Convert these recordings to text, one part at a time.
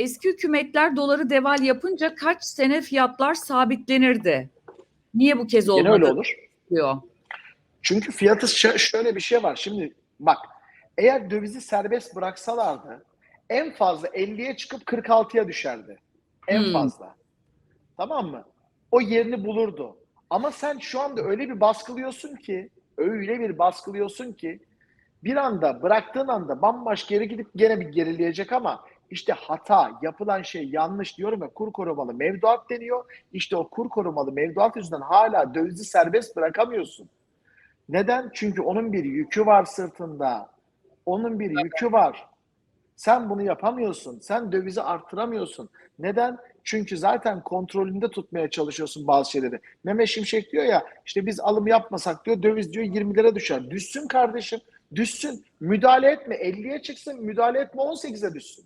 eski hükümetler doları deval yapınca kaç sene fiyatlar sabitlenirdi. Niye bu kez olmadı öyle olur. diyor. Çünkü fiyatı şö- şöyle bir şey var. Şimdi bak eğer dövizi serbest bıraksalardı en fazla 50'ye çıkıp 46'ya düşerdi. En Hmm. fazla. Tamam mı? O yerini bulurdu. Ama sen şu anda öyle bir baskılıyorsun ki öyle bir baskılıyorsun ki bir anda bıraktığın anda bambaşka yere gidip gene bir gerileyecek ama işte hata, yapılan şey yanlış diyorum ya kur korumalı mevduat deniyor. İşte o kur korumalı mevduat yüzünden hala dövizi serbest bırakamıyorsun. Neden? Çünkü onun bir yükü var sırtında. Onun bir yükü var. Sen bunu yapamıyorsun. Sen dövizi arttıramıyorsun. Neden? Çünkü zaten kontrolünde tutmaya çalışıyorsun bazı şeyleri. Mehmet Şimşek diyor ya işte biz alım yapmasak diyor döviz diyor 20'lere düşer. Düşsün kardeşim. Düşsün. Müdahale etme. 50'ye çıksın. Müdahale etme 18'e düşsün.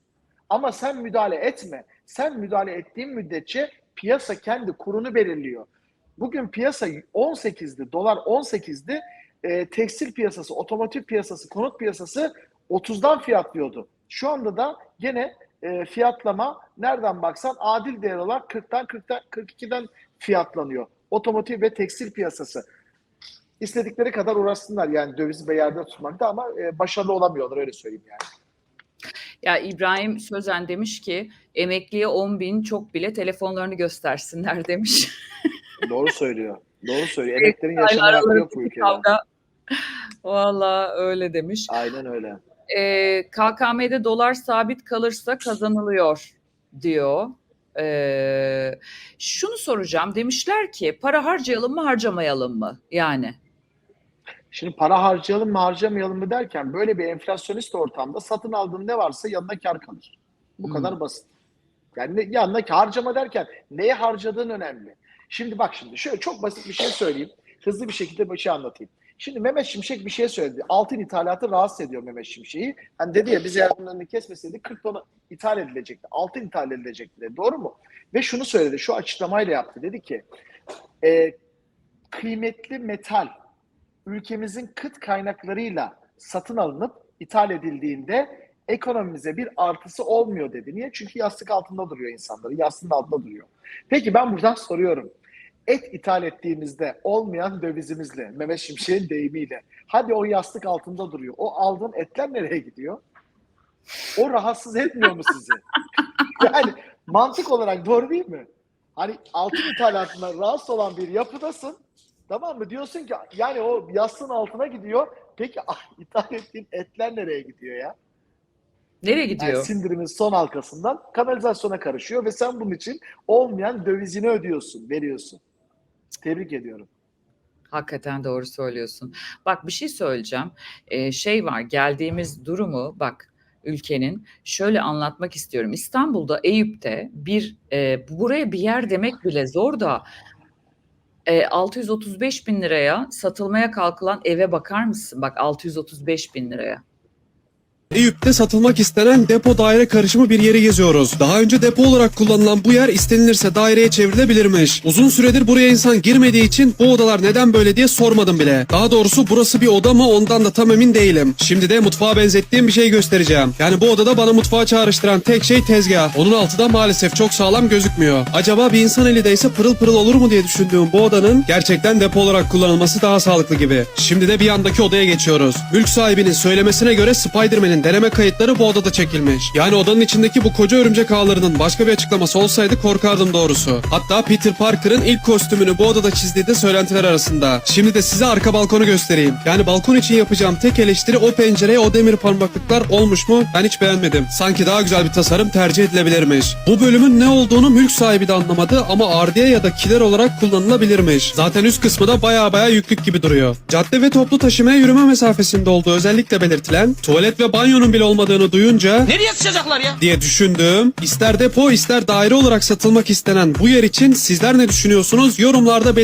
Ama sen müdahale etme. Sen müdahale ettiğin müddetçe piyasa kendi kurunu belirliyor. Bugün piyasa 18'di, dolar 18'di. E, tekstil piyasası, otomotiv piyasası, konut piyasası 30'dan fiyatlıyordu. Şu anda da gene e, fiyatlama nereden baksan adil değer olarak 40'tan 40'tan 42'den fiyatlanıyor. Otomotiv ve tekstil piyasası. İstedikleri kadar uğraşsınlar yani dövizi bir yerde tutmakta ama e, başarılı olamıyorlar öyle söyleyeyim yani. Ya İbrahim Sözen demiş ki emekliye 10 bin çok bile telefonlarını göstersinler demiş. Doğru söylüyor. Doğru söylüyor. Emeklerin hakkı Aralarındaki yok bu ülkede. kavga. Valla öyle demiş. Aynen öyle. Ee, KKM'de dolar sabit kalırsa kazanılıyor diyor. Ee, şunu soracağım. Demişler ki para harcayalım mı harcamayalım mı? Yani. Şimdi para harcayalım mı harcamayalım mı derken böyle bir enflasyonist ortamda satın aldığın ne varsa yanına kar kalır. Bu Hmm. kadar basit. Yani yanına harcama derken neye harcadığın önemli. Şimdi bak şimdi şöyle çok basit bir şey söyleyeyim. Hızlı bir şekilde bir şey anlatayım. Şimdi Mehmet Şimşek bir şey söyledi. Altın ithalatı rahatsız ediyor Mehmet Şimşek'i. Hani dedi ya biz yardımlarını kesmeseydik 40 ton ithal edilecekti. Altın ithal edilecekti dedi. Doğru mu? Ve şunu söyledi. Şu açıklamayla yaptı. Dedi ki e, kıymetli metal ülkemizin kıt kaynaklarıyla satın alınıp ithal edildiğinde ekonomimize bir artısı olmuyor dedi. Niye? Çünkü yastık altında duruyor insanların. Yastığın altında duruyor. Peki ben buradan soruyorum. Et ithal ettiğimizde olmayan dövizimizle, Mehmet Şimşek'in deyimiyle, hadi o yastık altında duruyor. O aldığın etler nereye gidiyor? O rahatsız etmiyor mu sizi? yani mantık olarak doğru değil mi? Hani altın ithalatından rahatsız olan bir yapıdasın. Tamam mı? Diyorsun ki yani o yastığın altına gidiyor. Peki ah, ithal ettiğin etler nereye gidiyor ya? Nereye Yani gidiyor? sindirimin son halkasından kanalizasyona karışıyor ve sen bunun için olmayan dövizini ödüyorsun, veriyorsun. Tebrik ediyorum. Hakikaten doğru söylüyorsun. Bak bir şey söyleyeceğim. Ee, şey var geldiğimiz durumu bak ülkenin şöyle anlatmak istiyorum. İstanbul'da Eyüp'te bir e, buraya bir yer demek bile zor da e, 635 bin liraya satılmaya kalkılan eve bakar mısın? Bak 635 bin liraya. Eyüp'te satılmak istenen depo daire karışımı bir yeri geziyoruz. Daha önce depo olarak kullanılan bu yer istenilirse daireye çevrilebilirmiş. Uzun süredir buraya insan girmediği için bu odalar neden böyle diye sormadım bile. Daha doğrusu burası bir oda mı ondan da tam emin değilim. Şimdi de mutfağa benzettiğim bir şey göstereceğim. Yani bu odada bana mutfağa çağrıştıran tek şey tezgah. Onun altı da maalesef çok sağlam gözükmüyor. Acaba bir insan eli değse pırıl pırıl olur mu diye düşündüğüm bu odanın gerçekten depo olarak kullanılması daha sağlıklı gibi. Şimdi de bir yandaki odaya geçiyoruz. Mülk sahibinin söylemesine göre Spider-Man'in deneme kayıtları bu odada çekilmiş. Yani odanın içindeki bu koca örümcek ağlarının başka bir açıklaması olsaydı korkardım doğrusu. Hatta Peter Parker'ın ilk kostümünü bu odada çizdiği de söylentiler arasında. Şimdi de size arka balkonu göstereyim. Yani balkon için yapacağım tek eleştiri o pencereye o demir parmaklıklar olmuş mu? Ben hiç beğenmedim. Sanki daha güzel bir tasarım tercih edilebilirmiş. Bu bölümün ne olduğunu mülk sahibi de anlamadı ama ardiye ya da kiler olarak kullanılabilirmiş. Zaten üst kısmı da baya baya yüklük gibi duruyor. Cadde ve toplu taşımaya yürüme mesafesinde olduğu özellikle belirtilen tuvalet ve banyonun bile olmadığını duyunca Nereye sıçacaklar ya? diye düşündüm. İster depo ister daire olarak satılmak istenen bu yer için sizler ne düşünüyorsunuz? Yorumlarda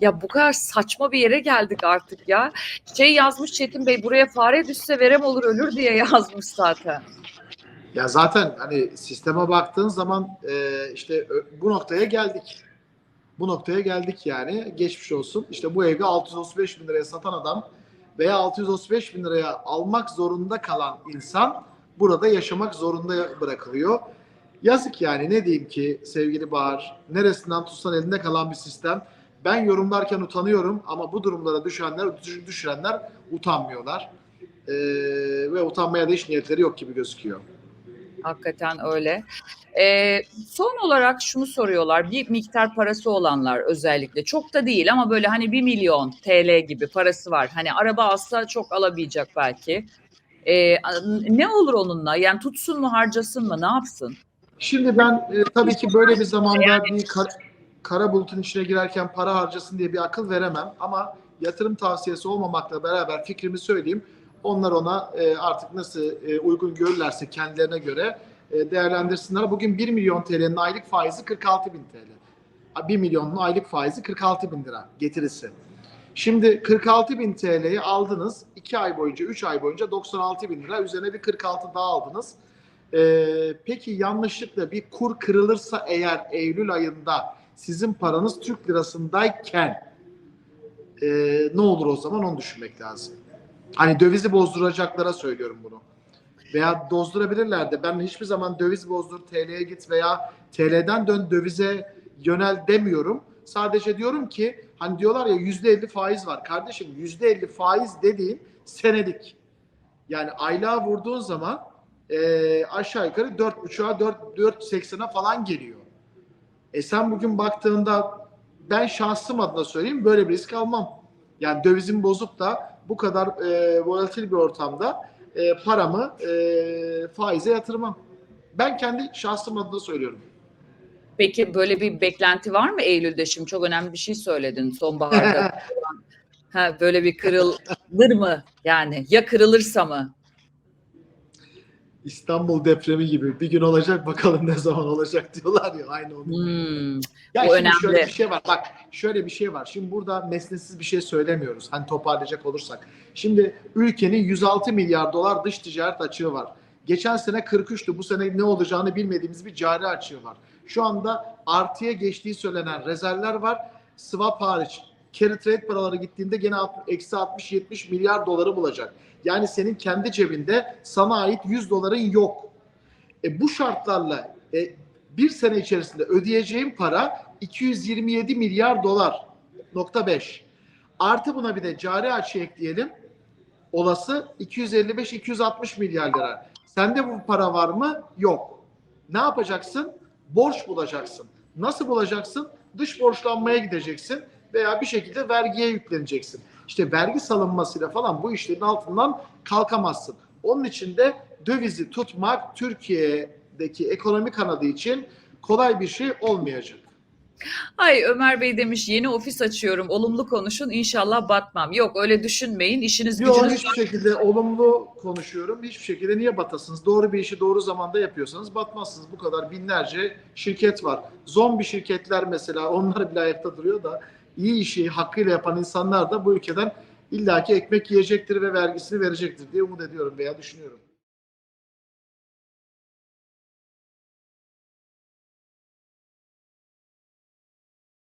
Ya bu kadar saçma bir yere geldik artık ya. Şey yazmış Çetin Bey buraya fare düşse verem olur ölür diye yazmış zaten. Ya zaten hani sisteme baktığın zaman e, işte bu noktaya geldik. Bu noktaya geldik yani. Geçmiş olsun. İşte bu evi 635 bin liraya satan adam veya 635 bin liraya almak zorunda kalan insan burada yaşamak zorunda bırakılıyor. Yazık yani ne diyeyim ki sevgili Bahar. Neresinden tutsan elinde kalan bir sistem. Ben yorumlarken utanıyorum ama bu durumlara düşenler, düş- düşürenler utanmıyorlar. Ee, ve utanmaya da hiç niyetleri yok gibi gözüküyor. Hakikaten öyle. Ee, son olarak şunu soruyorlar. Bir miktar parası olanlar özellikle. Çok da değil ama böyle hani 1 milyon TL gibi parası var. Hani araba alsa çok alamayacak belki. Ee, ne olur onunla? Yani tutsun mu harcasın mı? Ne yapsın? Şimdi ben e, tabii ki böyle bir zamanda bir kar- kara bulutun içine girerken para harcasın diye bir akıl veremem ama yatırım tavsiyesi olmamakla beraber fikrimi söyleyeyim. Onlar ona e, artık nasıl e, uygun görürlerse kendilerine göre e, değerlendirsinler. Bugün 1 milyon TL'nin aylık faizi 46 bin TL. Ha, 1 milyonun aylık faizi 46 bin lira getirisi. Şimdi 46 bin TL'yi aldınız. 2 ay boyunca, 3 ay boyunca 96 bin lira. Üzerine bir 46 daha aldınız. Ee, peki yanlışlıkla bir kur kırılırsa eğer Eylül ayında sizin paranız Türk lirasındayken e, ne olur o zaman onu düşünmek lazım. Hani dövizi bozduracaklara söylüyorum bunu. Veya bozdurabilirler de ben hiçbir zaman döviz bozdur TL'ye git veya TL'den dön dövize yönel demiyorum. Sadece diyorum ki hani diyorlar ya yüzde elli faiz var. Kardeşim yüzde elli faiz dediğin senedik. Yani aylığa vurduğun zaman e, aşağı yukarı 4.5'a 4 4.80'a falan geliyor. E sen bugün baktığında ben şahsım adına söyleyeyim böyle bir risk almam. Yani dövizimi bozup da bu kadar e, volatil bir ortamda e, paramı e, faize yatırmam. Ben kendi şahsım adına söylüyorum. Peki böyle bir beklenti var mı Eylül'de? Şimdi çok önemli bir şey söyledin sonbaharda. ha, böyle bir kırılır mı? Yani ya kırılırsa mı? İstanbul depremi gibi bir gün olacak bakalım ne zaman olacak diyorlar ya aynı onun. Hmm, Ya Bu şimdi önemli. şöyle bir şey var. Bak şöyle bir şey var. Şimdi burada mesnetsiz bir şey söylemiyoruz. Hani toparlayacak olursak. Şimdi ülkenin 106 milyar dolar dış ticaret açığı var. Geçen sene 43'tü. Bu sene ne olacağını bilmediğimiz bir cari açığı var. Şu anda artıya geçtiği söylenen rezervler var. Swap hariç. Carry trade paraları gittiğinde gene eksi 60-70 milyar doları bulacak. Yani senin kendi cebinde sana ait 100 doların yok. E, bu şartlarla e, bir sene içerisinde ödeyeceğim para 227 milyar dolar. Nokta 5. Artı buna bir de cari açı ekleyelim. Olası 255-260 milyar lira. Sende bu para var mı? Yok. Ne yapacaksın? Borç bulacaksın. Nasıl bulacaksın? Dış borçlanmaya gideceksin veya bir şekilde vergiye yükleneceksin. İşte vergi salınmasıyla falan bu işlerin altından kalkamazsın. Onun için de dövizi tutmak Türkiye'deki ekonomi kanadı için kolay bir şey olmayacak. Ay Ömer Bey demiş yeni ofis açıyorum. Olumlu konuşun inşallah batmam. Yok öyle düşünmeyin. İşiniz Yok gücünüz hiçbir şekilde olumlu konuşuyorum. Hiçbir şekilde niye batasınız? Doğru bir işi doğru zamanda yapıyorsanız batmazsınız. Bu kadar binlerce şirket var. Zombi şirketler mesela onlar bile ayakta duruyor da iyi işi hakkıyla yapan insanlar da bu ülkeden illaki ekmek yiyecektir ve vergisini verecektir diye umut ediyorum veya düşünüyorum.